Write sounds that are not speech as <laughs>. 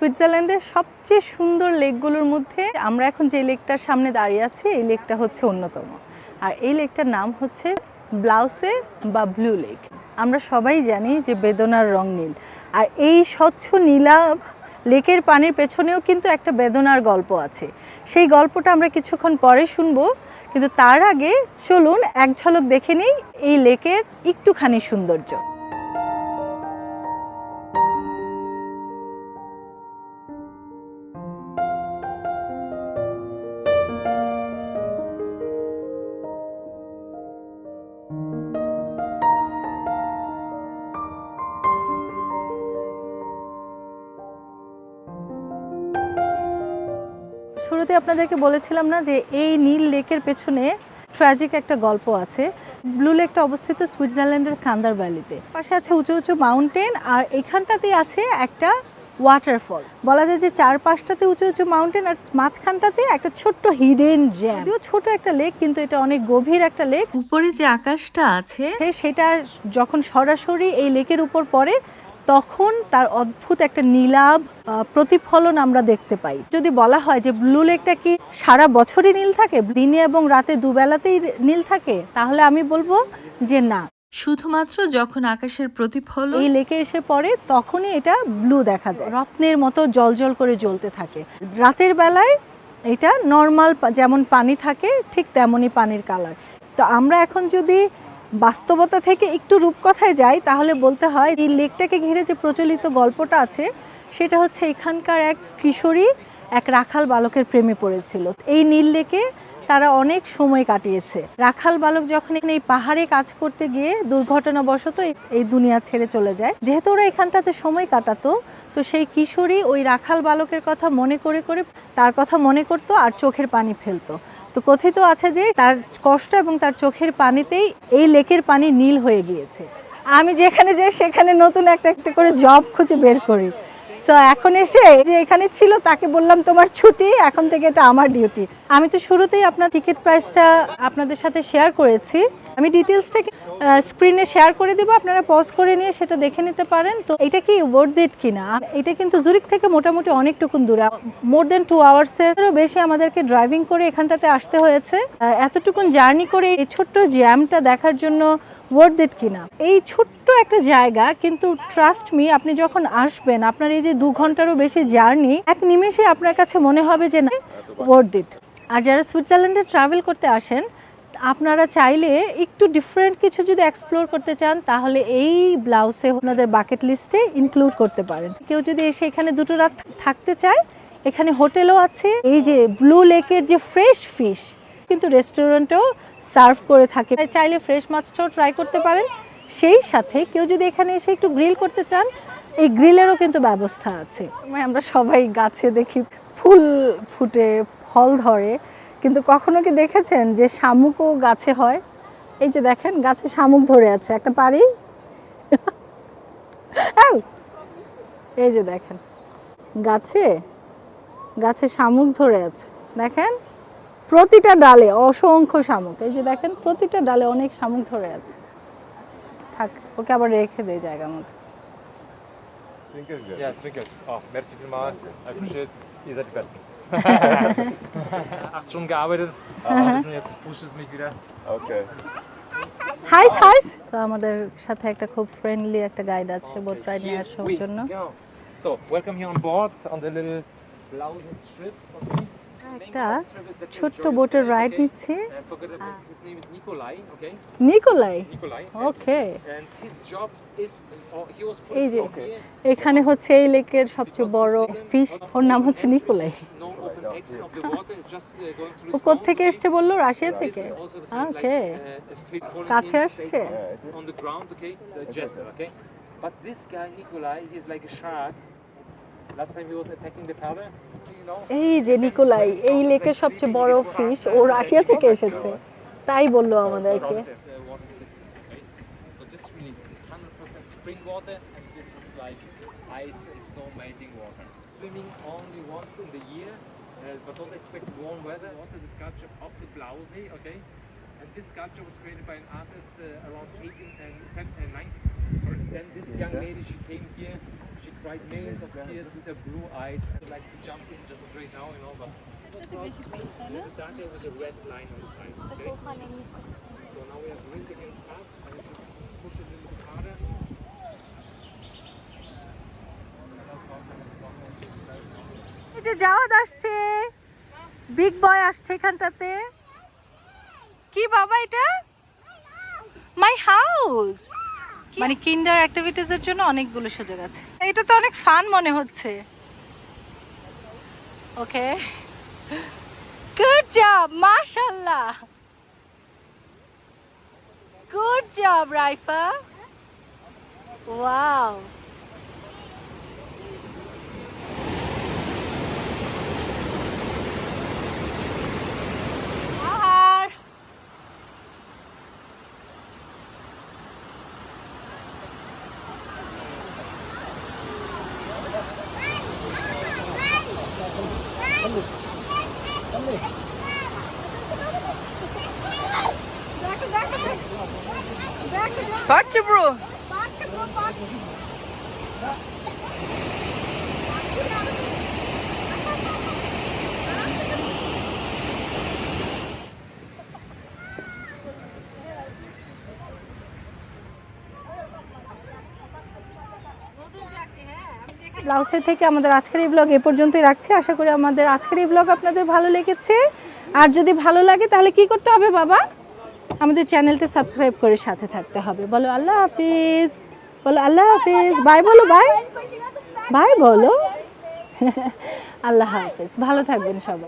সুইজারল্যান্ডের সবচেয়ে সুন্দর লেকগুলোর মধ্যে আমরা এখন যে লেকটার সামনে দাঁড়িয়ে আছি, এই লেকটা হচ্ছে অন্যতম। আর এই লেকটার নাম হচ্ছে ব্লাউসে বা ব্লু লেক। আমরা সবাই জানি যে বেদনার রং নীল। আর এই স্বচ্ছ নীলাভ লেকের পানির পেছনেও কিন্তু একটা বেদনার গল্প আছে। সেই গল্পটা আমরা কিছুক্ষণ পরে শুনব, কিন্তু তার আগে চলুন এক ঝলক দেখে নিই এই লেকের একটুখানি সৌন্দর্য। শুরুতে আপনাদেরকে বলেছিলাম না যে এই নীল লেকের পেছনে ট্র্যাজিক একটা গল্প আছে। ব্লু লেকটা অবস্থিত সুইজারল্যান্ডের কান্দার ভ্যালিতে। পাশে আছে উঁচু উঁচু মাউন্টেন আর এখানটাতে আছে একটা ওয়াটারফল বলা যায় যে চার পাঁচটাতে উঁচু উঁচু মাউন্টেন আর মাঝখানটাতে একটা ছোট্ট হিডেন জ্যাম যদিও ছোট একটা লেক কিন্তু এটা অনেক গভীর একটা লেক উপরে যে আকাশটা আছে সেটা যখন সরাসরি এই লেকের উপর পড়ে তখন তার অদ্ভুত একটা নীলাভ প্রতিফলন আমরা দেখতে পাই। যদি বলা হয় যে ব্লু লেকটা কি সারা বছরই নীল থাকে দিনে এবং রাতে দুবেলাতেই নীল থাকে তাহলে আমি বলব যে না। শুধুমাত্র যখন আকাশের প্রতিফলন এই লেকে এসে পড়ে তখনই এটা ব্লু দেখা যায়। রত্নের মতো জলজল করে জ্বলতে থাকে। রাতের বেলায় এটা নর্মাল যেমন পানি থাকে ঠিক তেমনই পানির কালার। তো আমরা এখন যদি বাস্তবতা থেকে একটু রূপকথায় যাই, তাহলে বলতে হয় এই লেকটাকে ঘিরে যে প্রচলিত গল্পটা আছে, সেটা হচ্ছে এখানকার এক কিশোরী, এক রাখাল বালকের প্রেমে পড়েছিল। এই নীল লেকে তারা অনেক সময় কাটিয়েছে। রাখাল বালক যখন এখানে এই পাহাড়ে কাজ করতে গিয়ে দুর্ঘটনাবশত এই- এই দুনিয়া ছেড়ে চলে যায়, যেহেতু ওরা এখানটাতে সময় কাটাতো, তো সেই কিশোরী ওই রাখাল বালকের কথা মনে করে করে তার কথা মনে করতো আর চোখের পানি ফেলতো। তো কথিত আছে যে তার কষ্ট এবং তার চোখের পানিতেই এই লেকের পানি নীল হয়ে গিয়েছে। আমি যেখানে যাই, সেখানে নতুন একটা একটা করে জব খুঁজে বের করি। তো এখন এসে যে এখানে ছিল, তাকে বললাম, তোমার ছুটি, এখন থেকে এটা আমার ডিউটি আমি তো শুরুতেই আপনার টিকিট প্রাইসটা আপনাদের সাথে শেয়ার করেছি। আমি ডিটেলসটা স্ক্রিনে শেয়ার করে দেবো, আপনারা পজ করে নিয়ে সেটা দেখে নিতে পারেন। তো এটা কি ওয়ার্ড ডেট কিনা? এটা কিন্তু জুরিক থেকে মোটামুটি অনেকটুকুন দূরে। মোর দেন টু আওয়ার্সেরও বেশি আমাদেরকে ড্রাইভিং করে এখানটাতে আসতে হয়েছে। এতটুকুন জার্নি করে এই ছোট্ট জ্যামটা দেখার জন্য ওয়ার্ড কিনা। এই ছোট্ট একটা জায়গা, কিন্তু ট্রাস্ট মি আপনি যখন আসবেন, আপনার এই যে দু ঘন্টারও বেশি জার্নি এক নিমেষে আপনার কাছে মনে হবে যে না ওয়ার্ড আর যারা সুইজারল্যান্ডে ট্রাভেল করতে আসেন, আপনারা চাইলে একটু ডিফারেন্ট কিছু যদি এক্সপ্লোর করতে চান, তাহলে এই ব্লাউজে ওনাদের বাকেট লিস্টে ইনক্লুড করতে পারেন। কেউ যদি এসে এখানে দুটো রাত থাকতে চায়, এখানে হোটেলও আছে, এই যে ব্লু লেকের যে ফ্রেশ ফিশ কিন্তু রেস্টুরেন্টেও সার্ভ করে থাকে। চাইলে ফ্রেশ মাছটাও ট্রাই করতে পারেন। সেই সাথে কেউ যদি এখানে এসে একটু গ্রিল করতে চান, এই গ্রিলেরও কিন্তু ব্যবস্থা আছে। আমরা সবাই গাছে দেখি ফুল ফুটে, ফল ধরে। কিন্তু কখনো কি দেখেছেন যে শামুকও গাছে হয়? এই যে দেখেন, গাছে শামুক ধরে আছে। একটা পারি! <laughs> এই যে দেখেন, গাছে গাছে শামুক ধরে আছে। দেখেন? প্রতিটা ডালে অসংখ্য শামুক। এই যে দেখেন প্রতিটা ডালে অনেক শামুক ধরে আছে। থাক ওকে আবার রেখে দেয় জায়গা মতো আমাদের সাথে একটা খুব ফ্রেন্ডলি একটা গাইড আছে বোট রাইড নিয়ে আসার জন্য। একটা ছোট্ট বোটের রাইড নিচ্ছে? নিকোলাই ওকে এই যে এখানে হচ্ছে এই লেকের সবচেয়ে বড় ফিশ ওর নাম হচ্ছে নিকোলাই uh, ও থেকে এসছে বলল রাশিয়া থেকে uh, falling কাছে আসছে? But this guy Nikolai, he's like a shark. Last time he was attacking the powder. এই যে নিকোলাই এই লেকের সবচেয়ে বড় ফিশ ও রাশিয়া থেকে এসেছে তাই বলল আমাদেরকে It's, uh, water systems, okay? So this is really 100% spring water, and this water. Swimming only the year, uh, but don't expect warm weather. Water the sculpture of the Blausee, okay? And this sculpture was created by an artist uh, around 18 and 19. Sorry. Then this young lady, she came here She cried millions of tears with her blue eyes and like to jump in just straight now, you know, but the darker with a red line on the side. Okay? So now we have wind against us. I have to push a little bit harder. এই যে Javad আসছে big boy আসছে এখানটাতে কি বাবা এটা? My house মানে কিন্ডার activities এর জন্য অনেকগুলো সুযোগ আছে। এটা তো অনেক ফান মনে হচ্ছে। ওকে গুড জব মাশাআল্লাহ। গুড জব রাইফা ওয়াও আর পারছে ব্রো লাউসে থেকে আমাদের আজকের এই ব্লগ এ পর্যন্তই রাখছি। আশা করি আমাদের আজকের এই ব্লগ আপনাদের ভালো লেগেছে। আর যদি ভালো লাগে তাহলে কি করতে হবে বাবা? আমাদের চ্যানেলটা সাবস্ক্রাইব করে সাথে থাকতে হবে। বলো আল্লাহ হাফিজ। বলো আল্লাহ হাফিজ। বাই বলো, বাই। বাই বলো। <laughs> আল্লাহ হাফিজ। ভালো থাকবেন সবাই।